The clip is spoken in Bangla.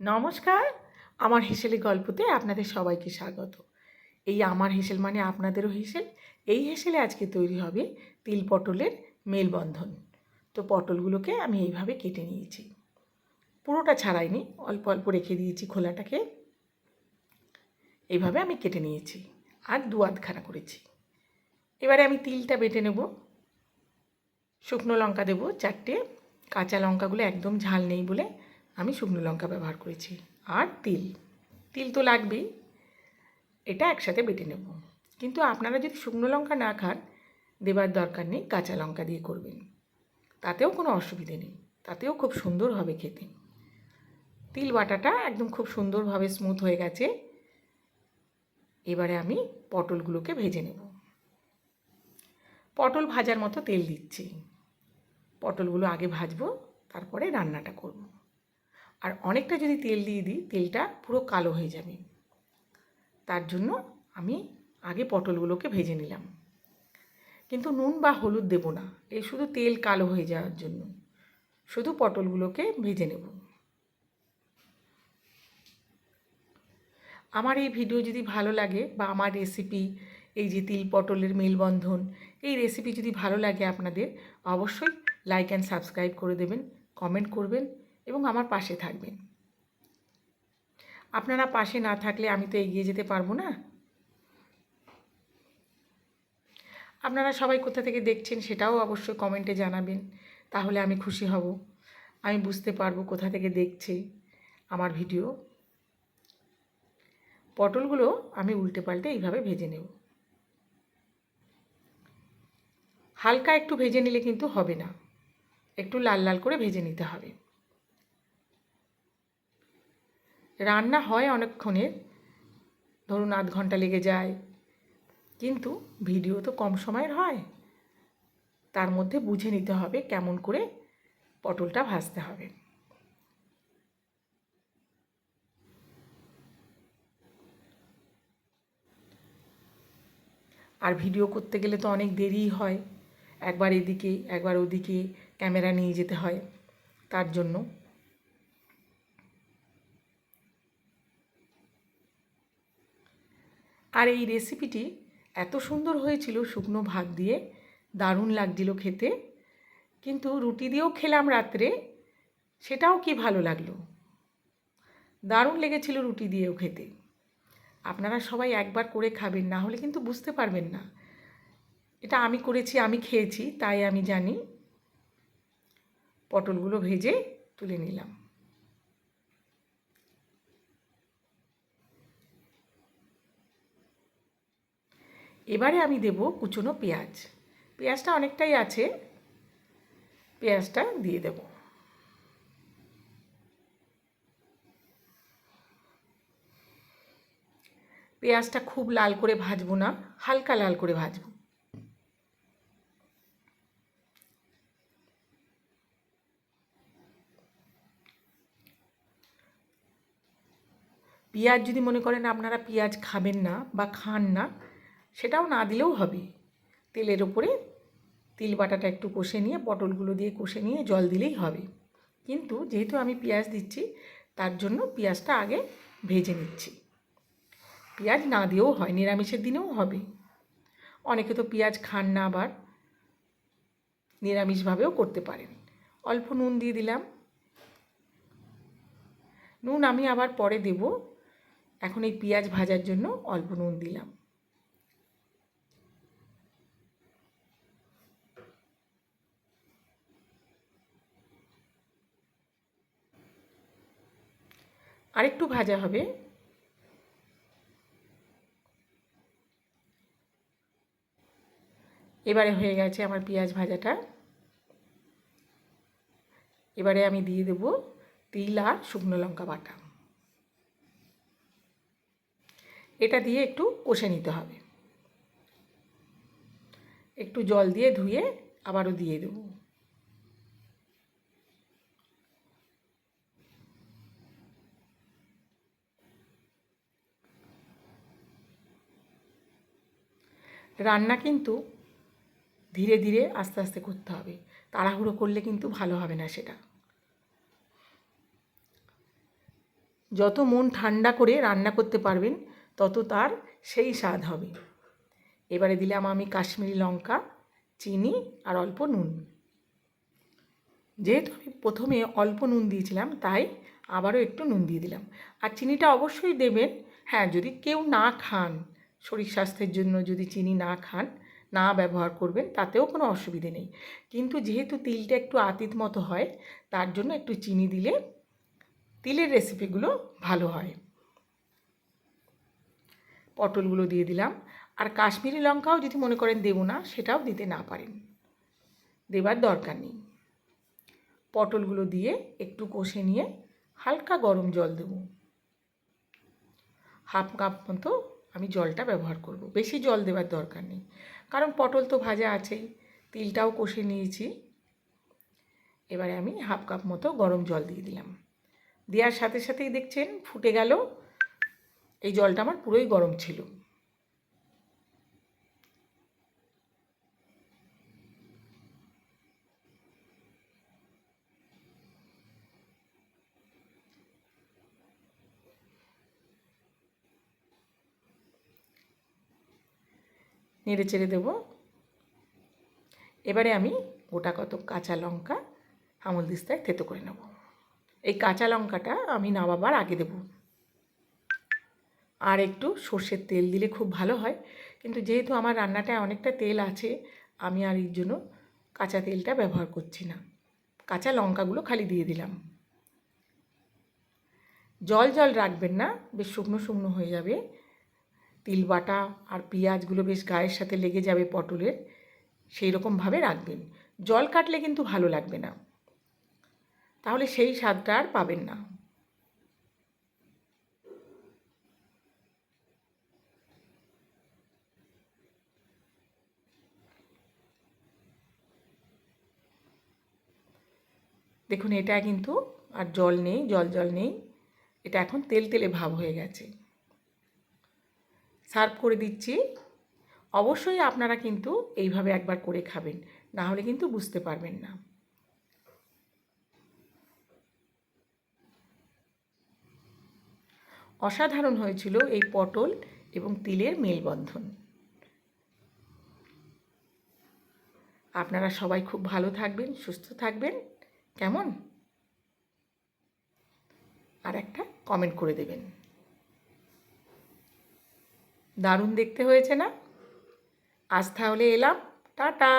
নমস্কার, আমার হেসেলি গল্পতে আপনাদের সবাইকে স্বাগত। এই আমার হেসেল মানে আপনাদেরও হেসেল। এই হেসেলে আজকে তৈরি হবে তিল পটলের মেলবন্ধন। তো পটলগুলোকে আমি এইভাবে কেটে নিয়েছি। পুরোটা ছাড়াইনি, অল্প অল্প রেখে দিয়েছি খোলাটাকে। এইভাবে আমি কেটে নিয়েছি আর দু আধখানা করেছি। এবারে আমি তিলটা বেটে নেব। শুকনো লঙ্কা দেবো, চারটে। কাঁচা লঙ্কাগুলো একদম ঝাল নেই বলে আমি শুকনো লঙ্কা ব্যবহার করেছি। আর তিল। তিল তো লাগবেই। এটা একসাথে বেটে নেব। কিন্তু আপনারা যদি শুকনো লঙ্কা না খান, দেবার দরকার নেই, কাঁচা লঙ্কা দিয়ে করবেন। তাতেও কোনো অসুবিধে নেই। তাতেও খুব সুন্দর হবে খেতে। তিল বাটাটা একদম খুব সুন্দরভাবে স্মুথ হয়ে গেছে। এবারে আমি পটলগুলোকে ভেজে নেব। পটল ভাজার মতো তেল দিচ্ছি। পটলগুলো আগে ভাজবো, তারপরে রান্নাটা করব। আর অনেকটা যদি তেল দিয়ে দিই, তেলটা পুরো কালো হয়ে যাবে। তার জন্য আমি আগে পটলগুলোকে ভেজে নিলাম। কিন্তু নুন বা হলুদ দেব না, এই শুধু তেল কালো হয়ে যাওয়ার জন্য। শুধু পটলগুলোকে ভেজে নেব। আমার এই ভিডিও যদি ভালো লাগে বা আমার রেসিপি এই যে তিল পটলের মেলবন্ধন, এই রেসিপি যদি ভালো লাগে আপনাদের, অবশ্যই লাইক অ্যান্ড সাবস্ক্রাইব করে দেবেন কমেন্ট করবেন। এবং আমার পাশে থাকবেন। আপনারা পাশে না থাকলে আমি তো এগিয়ে যেতে পারব না। আপনারা সবাই কোথা থেকে দেখছেন সেটাও অবশ্যই কমেন্টে জানাবেন, তাহলে আমি খুশি হব। আমি বুঝতে পারব কোথা থেকে দেখছে আমার ভিডিও পটলগুলো আমি উল্টে পাল্টে এইভাবে ভেজে নেব। হালকা একটু ভেজে নিলে কিন্তু হবে না। একটু লাল লাল করে ভেজে নিতে হবে। রান্না হয় অনেকক্ষণের ধরুন আধ ঘণ্টা লেগে যায়। কিন্তু ভিডিও তো কম সময়ের হয়। তার মধ্যে বুঝে নিতে হবে কেমন করে পটলটা ভাজতে হবে। আর ভিডিও করতে গেলে তো অনেক দেরিই হয়। একবার এদিকে, একবার ওদিকে ক্যামেরা নিয়ে যেতে হয়। তার জন্য আর এই রেসিপিটি এত সুন্দর হয়েছিল শুকনো ভাত দিয়ে, দারুণ লাগছিল খেতে। কিন্তু রুটি দিয়েও খেলাম রাত্রে, সেটাও কি ভালো লাগল? দারুণ লেগেছিল রুটি দিয়েও খেতে। আপনারা সবাই একবার করে খাবেন, না হলে কিন্তু বুঝতে পারবেন না। এটা আমি করেছি, আমি খেয়েছি, তাই আমি জানি। পটলগুলো ভেজে তুলে নিলাম। এবারে আমি দেব কুচনো পেঁয়াজ। পেঁয়াজটা অনেকটাই আছে, পেঁয়াজটা দিয়ে দেব। পেঁয়াজটা খুব লাল করে ভাজবো না, হালকা লাল করে ভাজবো। পেঁয়াজ যদি মনে করেন আপনারা পেঁয়াজ খাবেন না বা খান না সেটাও না দিলেও হবে। তেলের ওপরে তিল বাটাটা একটু কষে নিয়ে, পটলগুলো দিয়ে কষে নিয়ে জল দিলেই হবে। কিন্তু যেহেতু আমি পেঁয়াজ দিচ্ছি, তার জন্য পেঁয়াজটা আগে ভেজে নিচ্ছি। পেঁয়াজ না দিয়েও হয়, নিরামিষের দিনেও হবে। অনেকে তো পেঁয়াজ খান না আবার, নিরামিষভাবেও করতে পারেন। অল্প নুন দিয়ে দিলাম। নুন আমি আবার পরে দেব। এখন এই পেঁয়াজ ভাজার জন্য অল্প নুন দিলাম। আরেকটু ভাজা হবে। এবারে হয়ে গেছে আমার পেঁয়াজ ভাজাটা। এবারে আমি দিয়ে দেব তিল আর শুকনো লঙ্কা বাটা। এটা দিয়ে একটু কষে নিতে হবে। একটু জল দিয়ে ধুয়ে আবারও দিয়ে দেবো। রান্না কিন্তু ধীরে ধীরে আস্তে আস্তে করতে হবে। তাড়াহুড়ো করলে কিন্তু ভালো হবে না সেটা। যত মন ঠান্ডা করে রান্না করতে পারবেন, তত তার সেই স্বাদ হবে। এবারে দিলাম আমি কাশ্মীরি লঙ্কা, চিনি আর অল্প নুন। যেহেতু আমি প্রথমে অল্প নুন দিয়েছিলাম, তাই আবারও একটু নুন দিয়ে দিলাম। আর চিনিটা অবশ্যই দেবেন। হ্যাঁ যদি কেউ না খান শরীর স্বাস্থ্যের জন্য যদি চিনি না খান, না ব্যবহার করবেন, তাতেও কোনো অসুবিধে নেই। কিন্তু যেহেতু তিলটা একটু আতিত মতো হয়, তার জন্য একটু চিনি দিলে তিলের রেসিপিগুলো ভালো হয়। পটলগুলো দিয়ে দিলাম। আর কাশ্মীরি লঙ্কাও যদি মনে করেন দেবো না, সেটাও দিতে না পারেন। দেবার দরকার নেই। পটলগুলো দিয়ে একটু কষে নিয়ে হালকা গরম জল দেব। হাফ কাপ মতো আমি জলটা ব্যবহার করব। বেশি জল দেওয়ার দরকার নেই। কারণ পটল তো ভাজা আছেই। তিলটাও কষে নিয়েছি। এবারে আমি হাফ কাপ মতো গরম জল দিয়ে দিলাম। দেওয়ার সাথে সাথেই দেখছেন ফুটে গেল। এই জলটা আমার পুরোই গরম ছিল। নেড়ে চেড়ে দেবো। এবারে আমি গোটা কত কাঁচা লঙ্কা আমল দিস্তায় থেতো করে নেব। এই কাঁচা লঙ্কাটা আমি নামাবার আগে দেব। আর একটু সর্ষের তেল দিলে খুব ভালো হয়। কিন্তু যেহেতু আমার রান্নাটায় অনেকটা তেল আছে, আমি আর এর জন্য কাঁচা তেলটা ব্যবহার করছি না। কাঁচা লঙ্কাগুলো খালি দিয়ে দিলাম। জল জল রাখবেন না, বেশ শুকনো শুকনো হয়ে যাবে। তিল বাটা আর পেঁয়াজগুলো বেশ গায়ের সাথে লেগে যাবে পটলের, সেই রকমভাবে রাখবেন। জল কাটলে কিন্তু ভালো লাগবে না। তাহলে সেই স্বাদটা আর পাবেন না। দেখুন, এটা কিন্তু আর জল নেই, জল জল নেই। এটা এখন তেল তেলে ভাব হয়ে গেছে। সার্ভ করে দিচ্ছি। অবশ্যই আপনারা কিন্তু এইভাবে একবার করে খাবেন, না হলে কিন্তু বুঝতে পারবেন না। অসাধারণ হয়েছিল এই পটল এবং তিলের মেলবন্ধন। আপনারা সবাই খুব ভালো থাকবেন, সুস্থ থাকবেন, কেমন? আর একটা কমেন্ট করে দেবেন। দারুণ দেখতে হয়েছে না? আজ তাহলে এলাম টাটা!